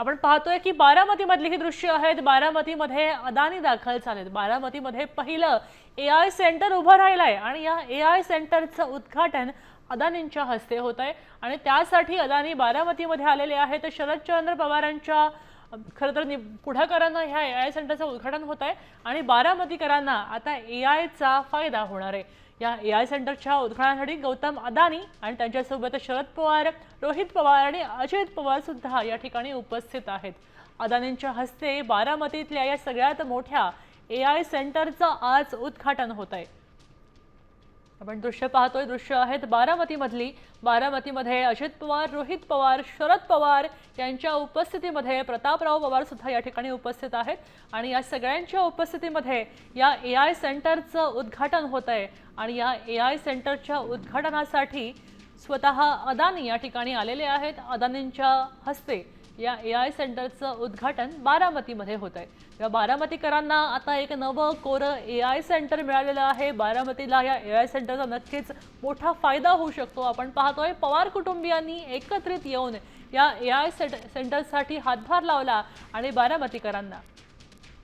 आपण पाहतोय की बारामतीमधली ही दृश्य आहेत. बारामतीमध्ये अदानी दाखल झालेत. बारामतीमध्ये पहिलं ए आय सेंटर उभं राहिलं आहे आणि या ए आय सेंटरचं उद्घाटन अदानींच्या हस्ते होत आहे आणि त्यासाठी अदानी बारामतीमध्ये आलेले आहेत. शरदचंद्र पवारांच्या खरं तर नि- पुढाकारांना ह्या ए आय सेंटरचं उद्घाटन होत आहे आणि बारामतीकरांना आता ए आयचा फायदा होणार आहे. या ए आय सेंटरच्या उद्घाटनासाठी गौतम अदानी आणि त्यांच्यासोबत शरद पवार रोहित पवार आणि अजित पवार सुद्धा या ठिकाणी उपस्थित आहेत. अदानींच्या हस्ते बारामतीतल्या या सगळ्यात मोठ्या ए आय सेंटरचं आज उद्घाटन होत आहे. आपण दृश्य पाहतोय. दृश्य आहेत बारामतीमधली. बारामतीमध्ये अजित पवार रोहित पवार शरद पवार यांच्या उपस्थितीमध्ये प्रतापराव पवार सुद्धा या ठिकाणी उपस्थित आहेत. आणि या सगळ्यांच्या उपस्थितीमध्ये या ए आय सेंटरचं उद्घाटन होत आहे आणि या ए आय सेंटरच्या उद्घाटनासाठी स्वतः अदानी या ठिकाणी आलेले आहेत. अदानींच्या हस्ते या ए आय सेंटरचं उद्घाटन बारामतीमध्ये होत आहे. या बारामतीकरांना आता एक नवं कोरं ए आय सेंटर मिळालेलं आहे. बारामतीला या ए आय सेंटरचा नक्कीच मोठा फायदा होऊ शकतो. आपण पाहतोय पवार कुटुंबियांनी एकत्रित येऊन या ए आय सेंटरसाठी हातभार लावला आणि बारामतीकरांना.